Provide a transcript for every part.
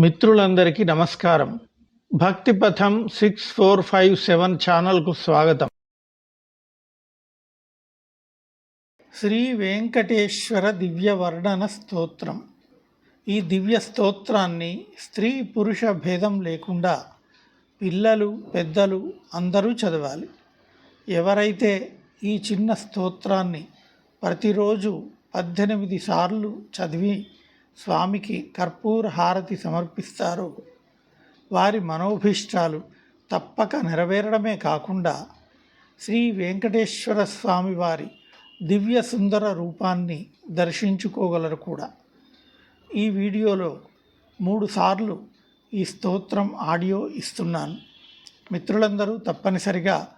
మిత్రులందరికీ నమస్కారం. భక్తి పథం సిక్స్ ఫోర్ ఫైవ్ సెవెన్ ఛానల్కు స్వాగతం. శ్రీ వెంకటేశ్వర దివ్య వర్ణన స్తోత్రం. ఈ దివ్య స్తోత్రాన్ని స్త్రీ పురుష భేదం లేకుండా పిల్లలు పెద్దలు అందరూ చదవాలి. ఎవరైతే ఈ చిన్న స్తోత్రాన్ని ప్రతిరోజు పద్దెనిమిది సార్లు చదివి స్వామికి కర్పూర హారతి సమర్పిస్తారు. వారి మనోభీష్టాలు తప్పక నెరవేరడమే కాకుండా శ్రీ వెంకటేశ్వర స్వామి వారి దివ్య సుందర రూపాన్ని దర్శించుకోగలరు కూడా. ఈ వీడియోలో మూడు సార్లు ఈ స్తోత్రం ఆడియో ఇస్తున్నాను. మిత్రులందరూ తప్పనిసరిగా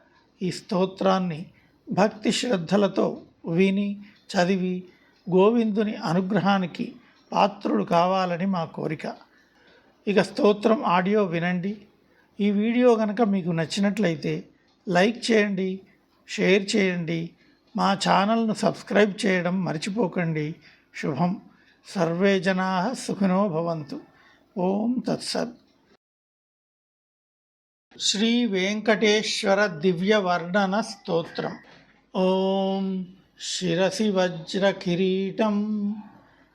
ఈ స్తోత్రాన్ని భక్తి శ్రద్ధలతో విని చదివి గోవిందుని అనుగ్రహానికి పాత్రులు కావాలని మా కోరిక. ఇక స్తోత్రం ఆడియో వినండి. ఈ వీడియో కనుక మీకు నచ్చినట్లయితే లైక్ చేయండి షేర్ చేయండి మా ఛానల్ను సబ్స్క్రైబ్ చేయడం మర్చిపోకండి. శుభం. సర్వే జనా సుఖినో భవంతు. ఓం తత్సత్. శ్రీ వెంకటేశ్వర దివ్య వర్ణన స్తోత్రం. ఓం శిరసి వజ్ర కిరీటం.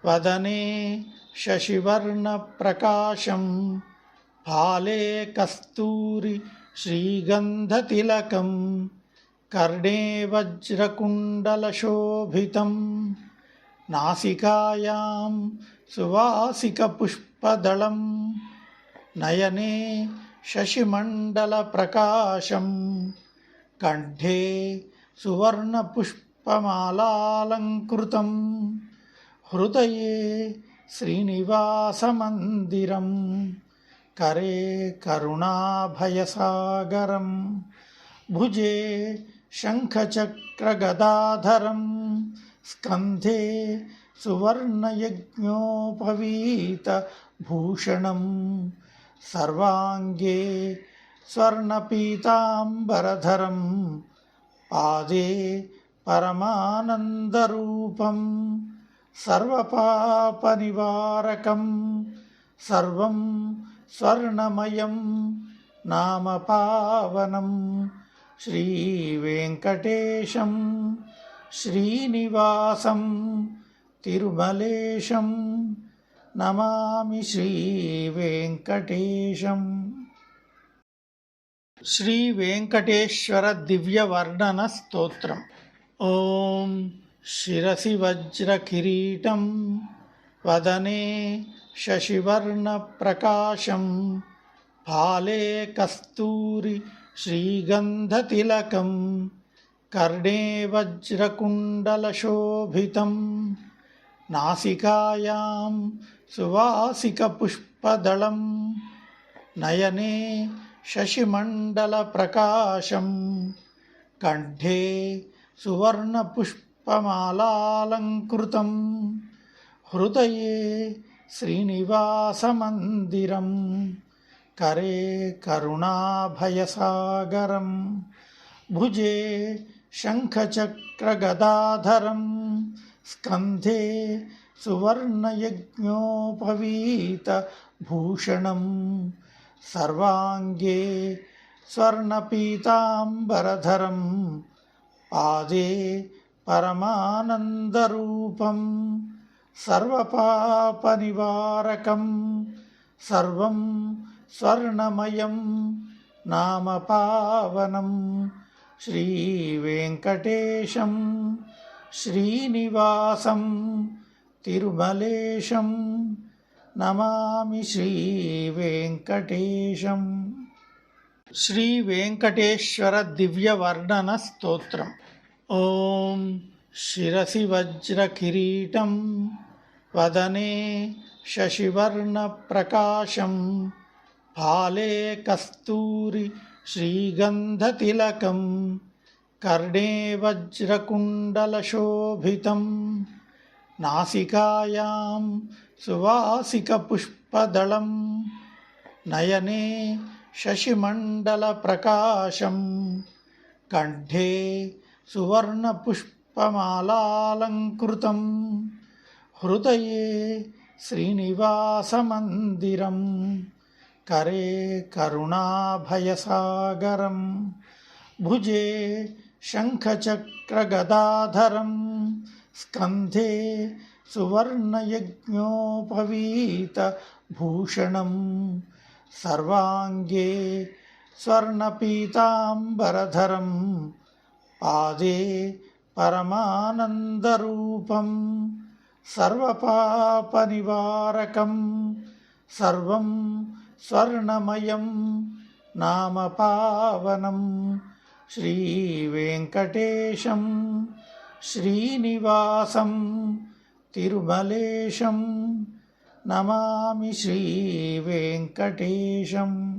వదనే శశివర్ణప్రకాశం ఫాలే కస్తూరి శ్రీగంధతిలకం. కర్ణే వజ్రకుండలశోభితం. నాసికాయాం సువాసికపుష్పదళం. నయనే శశిమండలప్రకాశం. కంఠే సువర్ణపుష్పమాలాలంకృతం. హృదయే శ్రీనివాసమందిరం. కరే కరుణాభయసాగరం. భుజే శంఖచక్రగదాధరం. స్కంధే సువర్ణయజ్ఞోపవీతభూషణం సర్వాంగే స్వర్ణపీతాంబరధరం. పాదే పరమానందరూపం. సర్వపాపనివారకం సర్వం స్వర్ణమయం నామ పావనం. శ్రీవేంకటేశం శ్రీనివాసం తిరుమలేశం. నమామి శ్రీవేంకటేశం శ్రీ शिरसि वज्रकिरीटं वदने शशिवर्णप्रकाशं फाले कस्तूरि श्रीगन्धतिलकं कर्णे वज्रकुण्डलशोभितं नासिकायां सुवासिकपुष्पदलं नयने शशिमण्डलप्रकाशं कण्ठे सुवर्णपुष्प నాసికాయాం సువాసికపుష్పదళం నయనే శశిమండలప్రకాశం కంఠే సువర్ణపుష్పమాలాలంకృతం హృదయే శ్రీనివాసమందిరం కరే కరుణాభయసాగరం భుజే శంఖచక్రగదాధరం స్కంధే సువర్ణయజ్ఞోపవీతభూషణం సర్వాంగే పరమానందరూపం సర్వపాపనివారకం సర్వం స్వర్ణమయం నామ పావనం. శ్రీవేంకటేశం శ్రీనివాసం తిరుమలేశం. నమామి శ్రీవేంకటేశం శ్రీవేంకటేశ్వర దివ్యవర్ణన స్తోత్రం. ॐ शिरसि वज्रकिरीटं वदने शशिवर्णप्रकाशं फाले कस्तूरि श्रीगन्धतिलकं कर्णे वज्रकुण्डलशोभितं नासिकायां सुवासिकपुष्पदलं नयने शशिमण्डलप्रकाशं कण्ठे సువర్ణపుష్పమాలాలంకృతం హృదయే శ్రీనివాసమందిరం కరే కరుణాభయసాగరం. భుజే శంఖచక్రగదాధరం. స్కంధే సువర్ణయజ్ఞోపవీతభూషణం సర్వాంగే స్వర్ణపీతాంబరధరం. ఆది పరమానందరూపం సర్వపాపనివారకం సర్వం స్వర్ణమయం నామపావనం శ్రీవేంకటేశం శ్రీనివాసం తిరుమలేశం. నమామి శ్రీవేంకటేశం